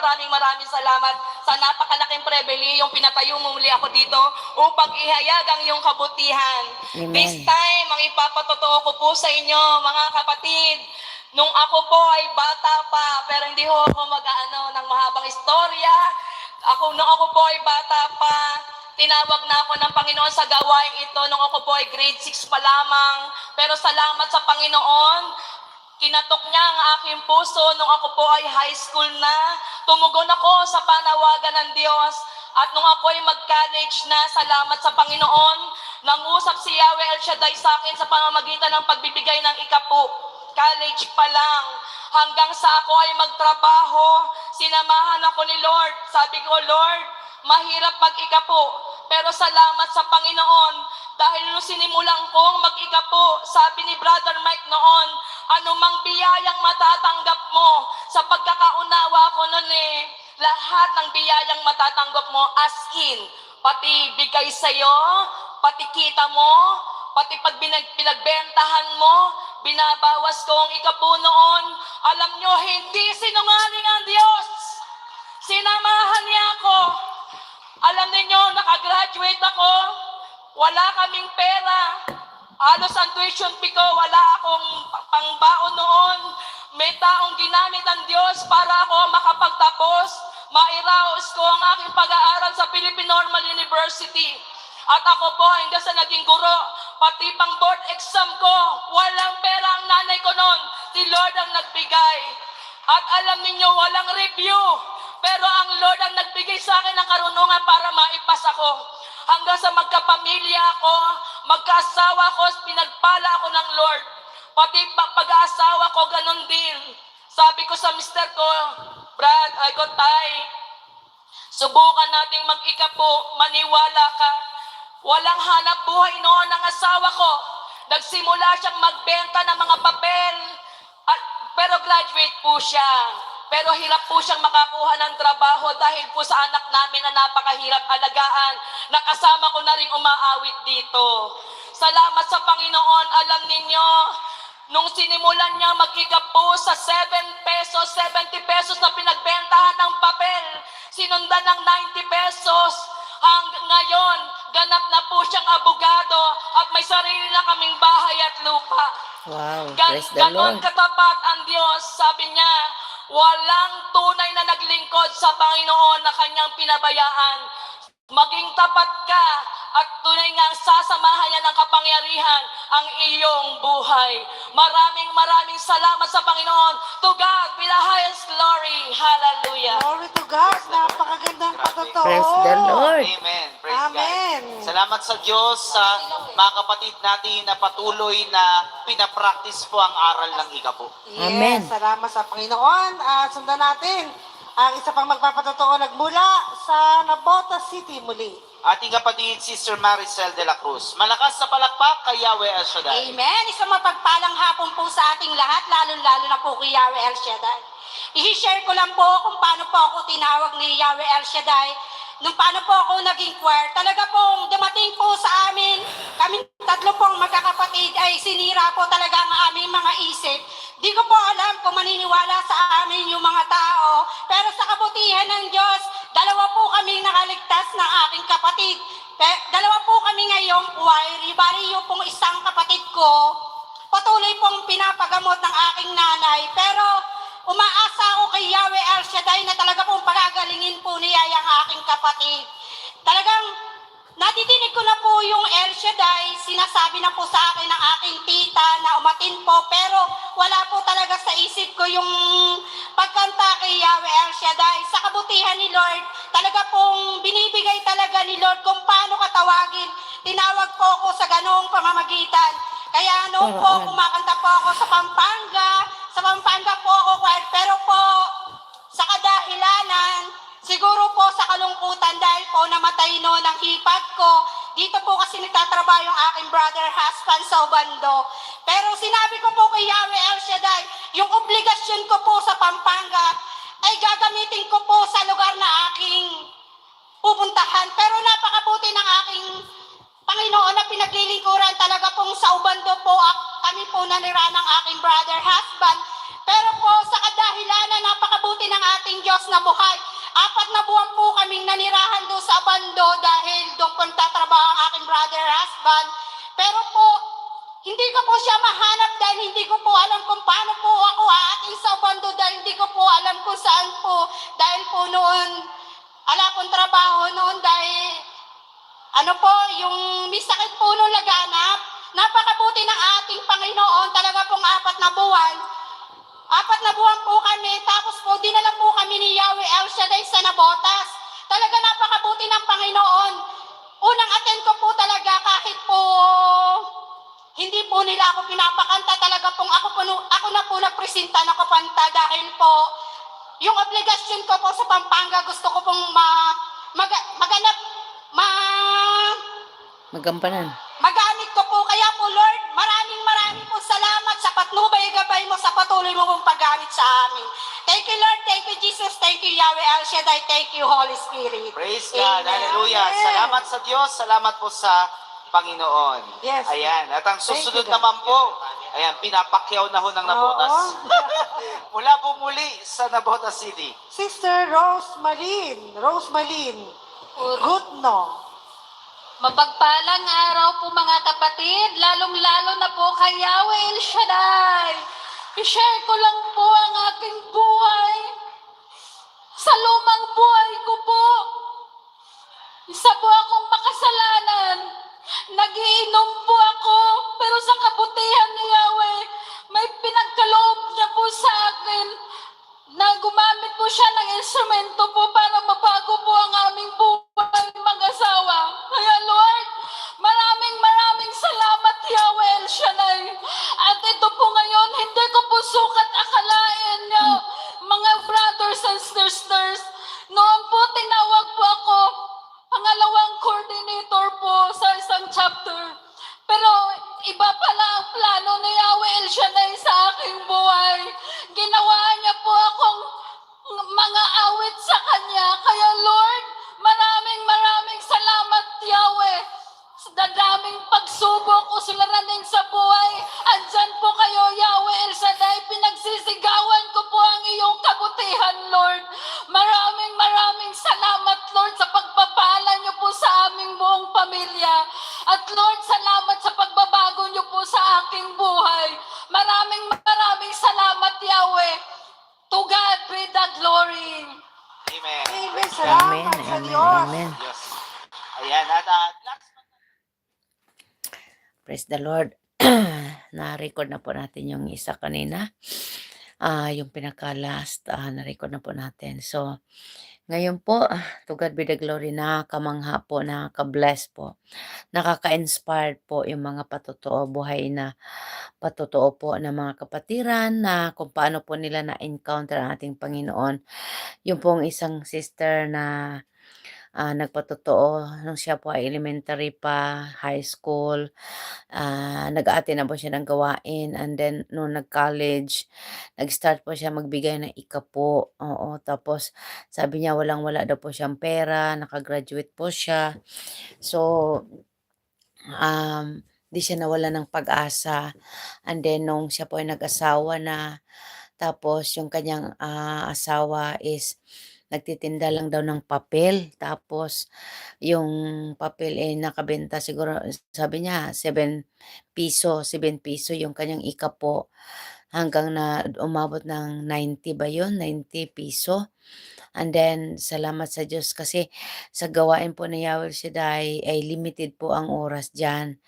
maraming maraming salamat sa napakalaking pribilehiyong pinatayo mo muli ako dito upang ihayag ang iyong kabutihan. Amen. This time, ang ipapatotoo ko po sa inyo, mga kapatid, nung ako po ay bata pa, pero hindi ho ako mag-ano ng mahabang istorya. Ako, nung ako po ay bata pa, tinawag na ako ng Panginoon sa gawain ito nung ako po ay grade 6 pa lamang. Pero salamat sa Panginoon, Kinatok niya ang aking puso nung ako po ay high school na. Tumugon ako sa panawagan ng Diyos. At nung ako ay mag-college na, salamat sa Panginoon, nangusap si Yahweh El Shaddai sa akin sa pamamagitan ng pagbibigay ng ikapo. College pa lang. Hanggang sa ako ay magtrabaho, sinamahan ako ni Lord. Sabi ko, Lord, mahirap mag-ikapo. Pero salamat sa Panginoon dahil nung sinimulan kong mag-ikapo, sabi ni Brother Mike noon, anumang biyayang matatanggap mo sa pagkakaunawa ko noon eh, lahat ng biyayang matatanggap mo as in, pati bigay sa'yo, pati kita mo, pati pag binag- pinagbentahan mo, binabawas ko ang ikapo noon. Alam nyo, hindi sinungaling ang Diyos. Sinamahan niya ako. Alam niyo, nakagraduate ako. Wala kaming pera. Halos ang tuition fee ko, wala akong pa- pangbaon noon. May taong ginamit ang Diyos para ako makapagtapos. Mairaos ko ang aking pag-aaral sa Philippine Normal University. At ako po, hanggang sa naging guro, pati pang board exam ko, walang pera ang nanay ko noon. Si Lord ang nagbigay. At alam ninyo, walang review. Pero ang Lord ang nagbigay sa akin ng karunungan para maipas ako. Hanggang sa magkapamilya ako, magkaasawa ako, pinagpala ako ng Lord. Pati pa- pag-aasawa ko, ganun din. Sabi ko sa mister ko, Brad, ay ko tay, subukan nating mag-ikapo, maniwala ka. Walang hanap buhay noon ang asawa ko. Nagsimula siyang magbenta ng mga papel. At, pero graduate po siya. Pero hirap po siyang makakuha ng trabaho dahil po sa anak namin na napakahirap alagaan. Nakasama ko na rin umaawit dito. Salamat sa Panginoon. Alam ninyo, nung sinimulan niya magkikapo sa 7 pesos, 70 pesos na pinagbentahan ng papel, sinundan ng 90 pesos. Hanggang ngayon, ganap na po siyang abogado at may sarili na kaming bahay at lupa. Wow, Gan praise the ganon Lord. katapat ang Diyos. Sabi niya, walang tunay na naglingkod sa Panginoon na kanyang pinabayaan. Maging tapat ka at tunay nga sasamahan niya ng kapangyarihan ang iyong buhay. Maraming maraming salamat sa Panginoon. To God be the highest glory. Hallelujah. Glory to God. Napakagandang patotoo. Praise the Lord. Amen. Praise Amen. God. Salamat sa Diyos sa mga kapatid natin na patuloy na pinapractice po ang aral ng ikapo. Yes, Amen. salamat sa Panginoon. At sundan natin ang isa pang magpapatotoo nagmula sa Nabota City muli. Ating kapatid, Sister Maricel de la Cruz. Malakas na palakpak kay Yahweh El Shaddai. Amen. Isang mapagpalang hapon po sa ating lahat, lalo-lalo na po kay Yahweh El Shaddai. I-share ko lang po kung paano po ako tinawag ni Yahweh El Shaddai. Nung paano po ako naging choir, talaga pong dumating po sa amin, kami tatlo pong magkakapatid ay sinira po talaga ang aming mga isip. Di ko po alam kung maniniwala sa amin yung mga tao, pero sa kabutihan ng Diyos, dalawa po kaming nakaligtas kapatid. Dalawa po kami ngayong choir, bali yung pong isang kapatid ko, patuloy pong pinapagamot ng aking nanay. Pero umaasa ako kay Yahweh El Shaddai na talaga pong pagagalingin po niya yung aking kapatid. Talagang Nadidinig ko na po yung El Shaddai, sinasabi na po sa akin ng aking tita na umatin po, pero wala po talaga sa isip ko yung pagkanta kay Yahweh El Shaddai. Sa kabutihan ni Lord, talaga pong binibigay talaga ni Lord kung paano katawagin. Tinawag po ako sa ganong pamamagitan. Kaya noon po, kumakanta po ako sa Pampanga, sa Pampanga po ako, pero po, siguro po sa kalungkutan dahil po namatay noon ang hipag ko. Dito po kasi nagtatrabaho yung aking brother husband sa Obando. Pero sinabi ko po kay Yahweh El Shaddai, yung obligasyon ko po sa Pampanga ay gagamitin ko po sa lugar na aking pupuntahan. Pero napakabuti ng aking Panginoon na pinaglilingkuran talaga pong sa Ubando po kami po nanira ng aking brother husband. Pero po sa kadahilanan, napakabuti ng ating Diyos na buhay. Apat na buwan po kaming nanirahan doon sa bando dahil doon po nagtatrabaho ang aking brother husband. Pero po, hindi ko po siya mahanap dahil hindi ko po alam kung paano po ako aating sa bando dahil hindi ko po alam kung saan po. Dahil po noon, ala pong trabaho noon dahil ano po, yung may sakit po nung laganap, napakabuti ng ating Panginoon, talaga pong apat na buwan. Apat na buwan po kami, tapos po dinala po kami ni Yahweh El Shaddai sa Nabotas. Talaga napakabuti ng Panginoon. Unang attend ko po talaga kahit po hindi po nila ako pinapakanta talaga pong ako po ako na po nagpresenta na kapanta dahil po yung obligasyon ko po sa Pampanga gusto ko pong ma mag, maganap ma Magampanan. magamit ko kaya po Lord maraming maraming po salamat sa patnubay gabay mo sa patuloy mo pong paggamit sa amin thank you Lord thank you Jesus thank you Yahweh El Shaddai thank you Holy Spirit Praise God. Amen. Hallelujah. Amen. Salamat sa Diyos. Salamat po sa Panginoon. Yes. Ayan. At ang susunod you, God. naman po, ayan, pinapakyaw na ho ng Nabotas. Mula po muli sa Nabotas City. Sister Rose Malin. Rose Malin. Gutno. Mapagpalang araw po mga kapatid, lalong-lalo na po kay Yahweh El Shaddai. I-share ko lang po ang aking buhay. Sa lumang buhay ko po, isa po akong makasalanan. Nagiinom po ako, pero sa kabutihan ni Yahweh, may pinagkaloob niya po sa akin na gumamit po siya ng instrumento po para mabago po ang aming buhay mag-asawa. Kaya Lord, maraming maraming salamat Yahweh El Shaddai. At ito po ngayon, hindi ko po sukat akalain niyo, mga brothers and sisters. Noon po tinawag po ako, pangalawang coordinator po sa isang chapter. Pero iba pala ang plano ni Yahweh El Shaddai sa aking buhay. Mga awit sa Kanya. Kaya Lord, maraming maraming salamat Yahweh. Sa dadaming pagsubok o suliranin sa buhay, andyan po kayo Yahweh El Shaddai. Pinagsisigawan ko po ang iyong kabutihan Lord. Maraming maraming salamat Lord sa pagpapala niyo po sa aming buong pamilya. At Lord, salamat sa pagbabago niyo po sa aking buhay. Maraming salamat Yahweh. To God be the glory. Amen. Amen. Salamat Amen, sa amen, Diyos. amen. Ayan. At uh, last Praise the Lord. na-record na po natin yung isa kanina. Ah, yung pinaka-last, ah, na-record na po natin. So, ngayon po, ah, to God be the glory, nakakamangha po, nakaka-bless po. Nakaka-inspired po yung mga patotoo buhay na patotoo po ng mga kapatiran na kung paano po nila na-encounter ang ating Panginoon. Yung pong isang sister na ah, nagpatotoo nung siya po ay elementary pa, high school, ah, nag-aatin na po siya ng gawain and then nung nag-college, nag-start po siya magbigay ng ikapo. Oo, tapos sabi niya walang-wala daw po siyang pera, nakagraduate po siya. So, um, di siya nawala ng pag-asa. And then nung siya po ay nag-asawa na, tapos yung kanyang ah, asawa is nagtitinda lang daw ng papel. Tapos yung papel eh nakabenta siguro, sabi niya, 7 piso, 7 piso yung kanyang ikapo. Hanggang na umabot ng 90 ba yun? 90 piso. And then, salamat sa Diyos kasi sa gawain po ni Yahweh Shaddai ay limited po ang oras dyan.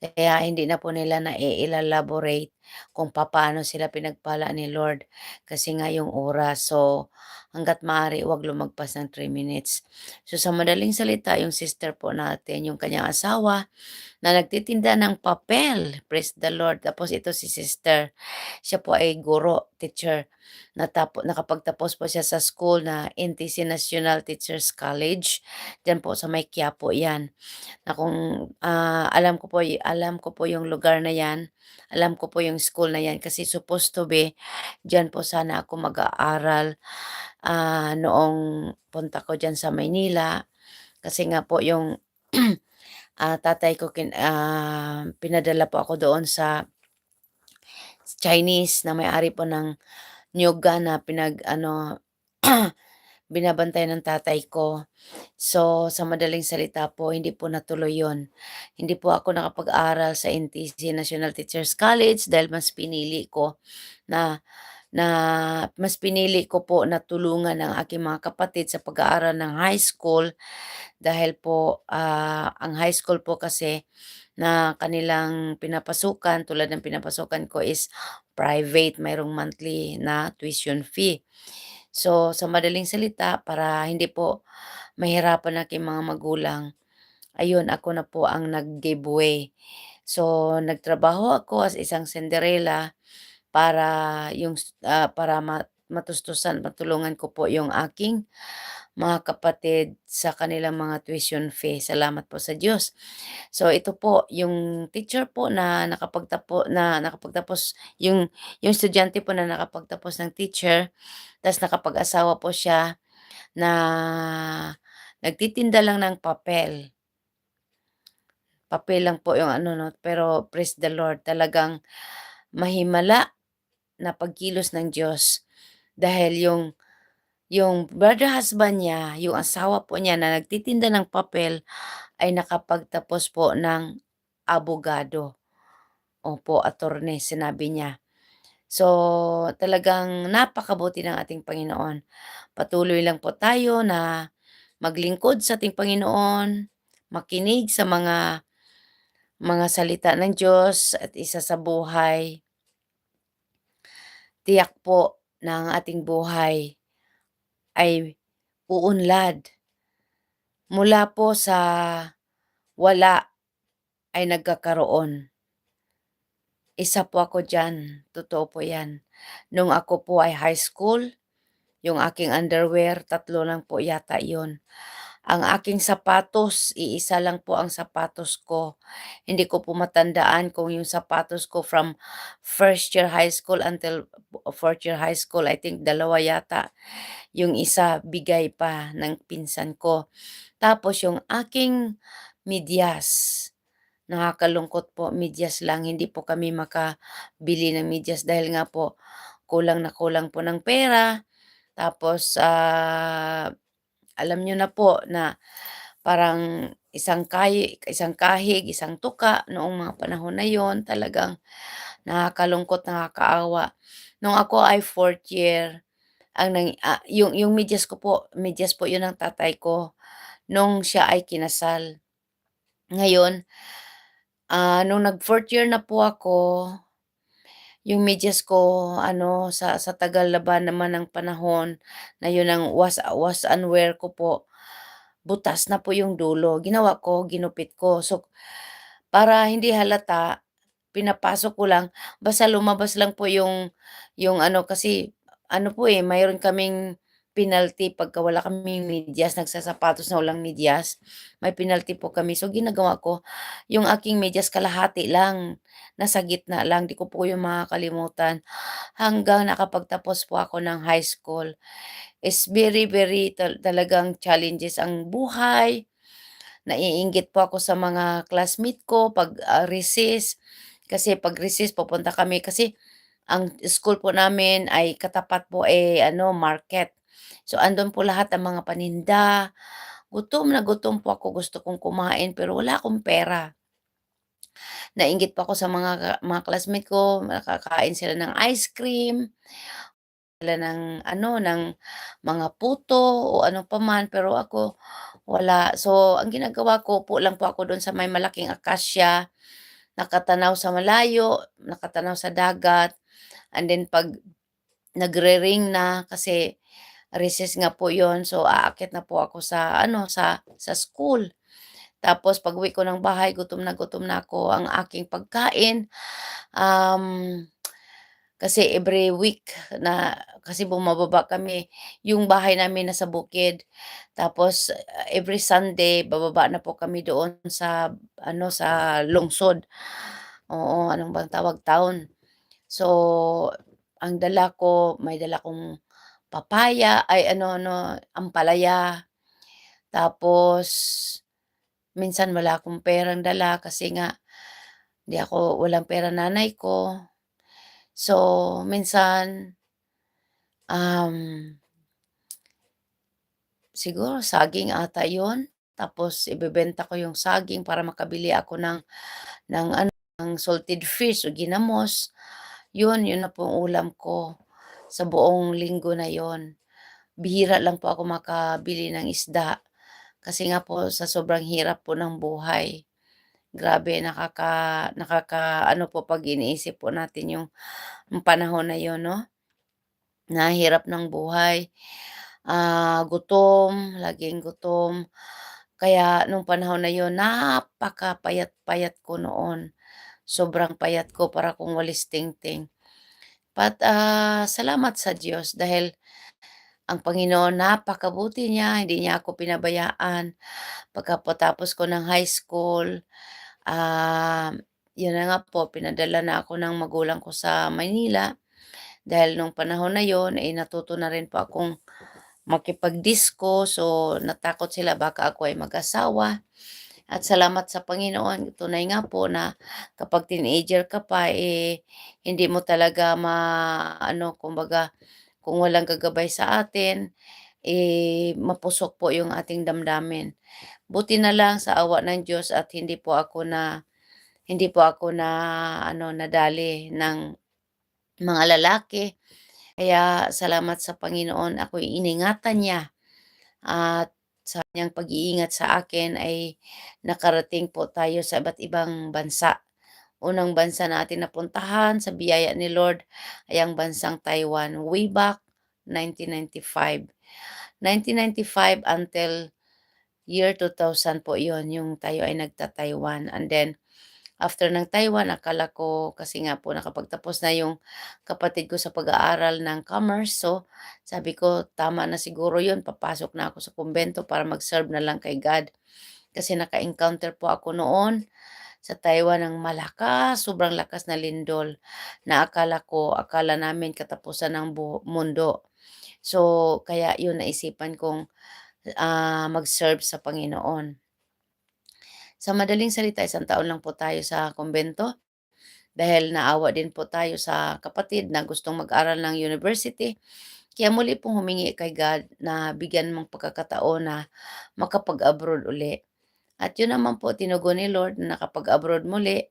Kaya hindi na po nila na i-elaborate kung paano sila pinagpala ni Lord kasi nga yung oras. So, hanggat maaari, wag lumagpas ng 3 minutes. So, sa madaling salita, yung sister po natin, yung kanyang asawa, na nagtitinda ng papel. Praise the Lord. Tapos ito si sister. Siya po ay guro, teacher. Natapo, nakapagtapos po siya sa school na NTC National Teachers College. Diyan po sa may Quiapo yan. Na kung ah, alam ko po, alam ko po yung lugar na yan. Alam ko po yung school na yan kasi supposed to be diyan po sana ako mag-aaral ah, noong punta ko diyan sa Maynila. Kasi nga po yung ah, tatay ko kin, ah, pinadala po ako doon sa Chinese na may-ari po ng niyoga na pinag-ano, binabantay ng tatay ko. So, sa madaling salita po, hindi po natuloy 'yon. Hindi po ako nakapag-aral sa NTC, National Teachers College dahil mas pinili ko na na mas pinili ko po na tulungan ang aking mga kapatid sa pag-aaral ng high school dahil po, ah, ang high school po kasi na kanilang pinapasukan tulad ng pinapasukan ko is private, mayroong monthly na tuition fee. So, sa madaling salita para hindi po mahirapan aking mga magulang, ayun ako na po ang nag-give way. So, nagtrabaho ako as isang senderela para yung, ah, para ma matustusan, matulungan ko po yung aking mga kapatid sa kanilang mga tuition fee. Salamat po sa Diyos. So, ito po yung teacher po na nakapagtapo na nakapagtapos yung yung estudyante po na nakapagtapos ng teacher ta's nakapag-asawa po siya na nagtitinda lang ng papel. Papel lang po yung ano 'no, pero praise the Lord talagang mahimala na pagkilos ng Diyos dahil yung yung brother husband niya, yung asawa po niya na nagtitinda ng papel ay nakapagtapos po ng abogado. Opo, attorney sinabi niya. So, talagang napakabuti ng ating Panginoon. Patuloy lang po tayo na maglingkod sa ating Panginoon, makinig sa mga mga salita ng Diyos at isa sa buhay tiyak po na ang ating buhay ay uunlad. Mula po sa wala ay nagkakaroon. Isa po ako diyan, totoo po 'yan. Nung ako po ay high school, yung aking underwear, tatlo lang po yata 'yon. Ang aking sapatos, iisa lang po ang sapatos ko. Hindi ko po matandaan kung yung sapatos ko from first year high school until fourth year high school, I think dalawa yata. Yung isa bigay pa ng pinsan ko. Tapos yung aking medyas, nakakalungkot po, medyas lang. Hindi po kami makabili ng medyas dahil nga po kulang na kulang po ng pera. Tapos, ah, alam niyo na po na parang isang kayi isang kahig, isang tuka noong mga panahon na 'yon. Talagang nakakalungkot, nakakaawa. Nung ako ay fourth year, ang nang ah, yung yung medyas ko po, medyas po 'yun ng tatay ko nung siya ay kinasal. Ngayon, ah, nung nag-fourth year na po ako, yung medyas ko ano, sa sa tagal na ba naman ng panahon na 'yun ang wash wash and wear ko po, butas na po yung dulo. Ginawa ko, ginupit ko. So, para hindi halata, pinapasok ko lang, basta lumabas lang po yung yung ano kasi ano po, eh, mayroon kaming penalty pagka wala kaming medyas, nagsasapatos na walang medyas, may penalty po kami. So, ginagawa ko, yung aking medyas kalahati lang, nasa gitna lang, di ko po yun makakalimutan. Hanggang nakapagtapos po ako ng high school. It's very, very tal talagang challenges ang buhay. Naiinggit po ako sa mga classmate ko 'pag, ah, recess. Kasi 'pag recess pupunta kami kasi ang school po namin ay katapat po, eh, ano, market. So, andun po lahat ng mga paninda. Gutom na gutom po ako, gusto kong kumain pero wala akong pera. Nainggit po ako sa mga mga classmate ko, nakakain sila ng ice cream, sila ng ano, ng mga puto o ano pa man, pero ako wala. So, ang ginagawa ko, upo lang po ako dun sa may malaking akasya, nakatanaw sa malayo, nakatanaw sa dagat, and then 'pag nagre-ring na kasi recess nga po 'yon, so aakyat na po ako sa ano, sa sa school. Tapos pag-uwi ko ng bahay, gutom na gutom na ako. Ang aking pagkain, um, kasi every week na kasi bumababa kami, yung bahay namin nasa bukid. Tapos every Sunday bababa na po kami doon sa ano, sa lungsod. Oo, anong bang tawag, town. So, ang dala ko, may dala akong papaya ay ano 'no, ampalaya. Tapos minsan wala akong perang dala kasi nga di ako walang pera nanay ko. So, minsan um siguro saging ata 'yun. Tapos ibebenta ko yung saging para makabili ako ng ng ano, ng salted fish o ginamos. 'Yun, 'yun na po ulam ko sa buong linggo na 'yon. Bihira lang po ako makabili ng isda kasi nga po sa sobrang hirap po ng buhay. Grabe nakaka nakakaano po 'pag iniisip po natin yung panahon na 'yon 'no, na hirap ng buhay. Ah, gutom, laging gutom. Kaya nung panahon na 'yon napakapayat-payat ko noon. Sobrang payat ko para akong walis tingting. But, ah, salamat sa Diyos dahil ang Panginoon napakabuti niya, hindi niya ako pinabayaan. Pagkatapos ko ng high school, um, 'yun na nga po pinadala na ako ng magulang ko sa Maynila. Dahil nung panahon na 'yon, eh, natuto na rin po akong makipag-disko. So, natakot sila baka ako ay mag-asawa. At salamat sa Panginoon, tunay nga po na kapag teenager ka pa, eh, hindi mo talaga maano, kumbaga kung walang gagabay sa atin, eh, mapusok po yung ating damdamin. Buti na lang sa awa ng Diyos at hindi po ako na hindi po ako na ano, nadali ng mga lalaki. Kaya salamat sa Panginoon ako'y iningatan niya at sa kanyang pag-iingat sa akin ay nakarating po tayo sa iba't ibang bansa. Unang bansa natin napuntahan sa biyaya ni Lord ay ang bansang Taiwan way back 1995. 1995 until year 2000 po 'yon yung tayo ay nagta-Taiwan and then after ng Taiwan akala ko kasi nga po nakapagtapos na yung kapatid ko sa pag-aaral ng commerce. So, sabi ko tama na siguro 'yun papasok na ako sa kumbento para mag-serve na lang kay God. Kasi naka-encounter po ako noon sa Taiwan ng malakas, sobrang lakas na lindol na akala ko akala namin katapusan ng mundo. So, kaya 'yun naisipan kong, ah, mag-serve sa Panginoon. Sa madaling salita, isang taon lang po tayo sa kumbento dahil naawa din po tayo sa kapatid na gustong mag-aral ng university. Kaya muli pong humingi kay God na bigyan mong pagkakataon na makapag-abroad uli. At yun naman po tinugon ni Lord na nakapag-abroad muli.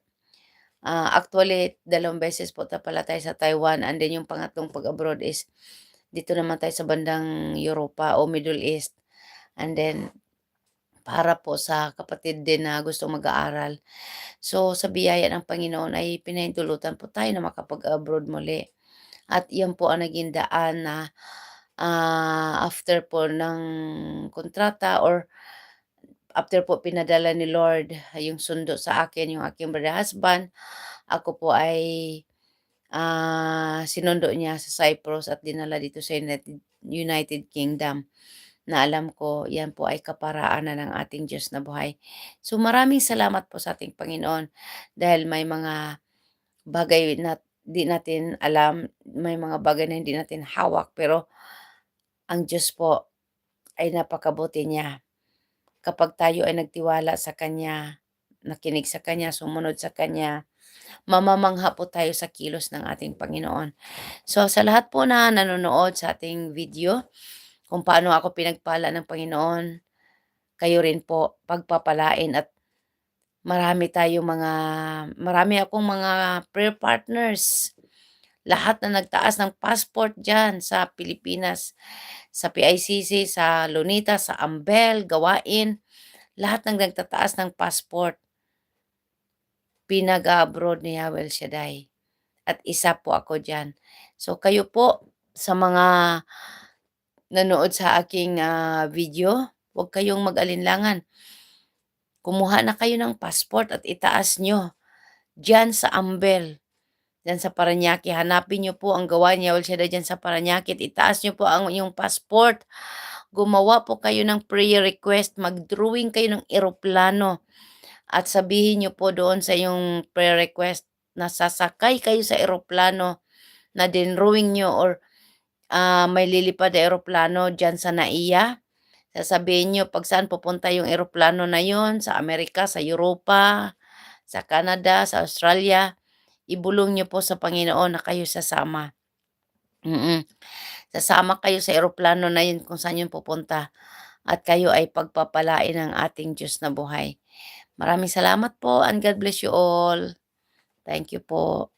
Ah, actually, dalawang beses po ta pala tayo sa Taiwan and then yung pangatlong pag-abroad is dito naman tayo sa bandang Europa o Middle East. And then para po sa kapatid din na gustong mag-aaral. So, sa biyaya ng Panginoon ay pinahintulutan po tayo na makapag-abroad muli. At 'yan po ang naging daan na, ah, after po ng kontrata or after po pinadala ni Lord yung sundo sa akin, yung aking brother husband, ako po ay, ah, sinundo niya sa Cyprus at dinala dito sa United Kingdom na alam ko 'yan po ay kaparaanan ng ating Diyos na buhay. So, maraming salamat po sa ating Panginoon dahil may mga bagay na di natin alam, may mga bagay na hindi natin hawak pero ang Diyos po ay napakabuti niya. Kapag tayo ay nagtiwala sa Kanya, nakinig sa Kanya, sumunod sa Kanya, mamamangha po tayo sa kilos ng ating Panginoon. So, sa lahat po na nanonood sa ating video, kung paano ako pinagpala ng Panginoon, kayo rin po pagpapalain at marami tayong mga marami akong mga prayer partners. Lahat na nagtaas ng passport diyan sa Pilipinas, sa PICC, sa Lunita, sa Ambel, Gawain, lahat ng nagtataas ng passport. Pinag-a-abroad ni Yahweh Shaddai. At isa po ako diyan. So kayo po sa mga nanood sa aking, ah, video, huwag kayong mag-alinlangan. Kumuha na kayo ng passport at itaas niyo diyan sa Ambel, diyan sa Parañaque. Hanapin niyo po ang gawa ni Yahweh El Shaddai diyan sa Parañaque itaas niyo po ang iyong passport. Gumawa po kayo ng prayer request, mag-drawing kayo ng eroplano at sabihin niyo po doon sa iyong prayer request na sasakay kayo sa eroplano na dinrawing niyo or, ah, may lilipad na eroplano diyan sa NAIA. Sasabihin niyo pag saan pupunta yung eroplano na yun, sa Amerika, sa Europa, sa Canada, sa Australia, ibulong niyo po sa Panginoon na kayo sasama. Mm. sasama kayo sa eroplano na yun kung saan yun pupunta at kayo ay pagpapalain ng ating Diyos na buhay. Maraming salamat po and God bless you all. Thank you po.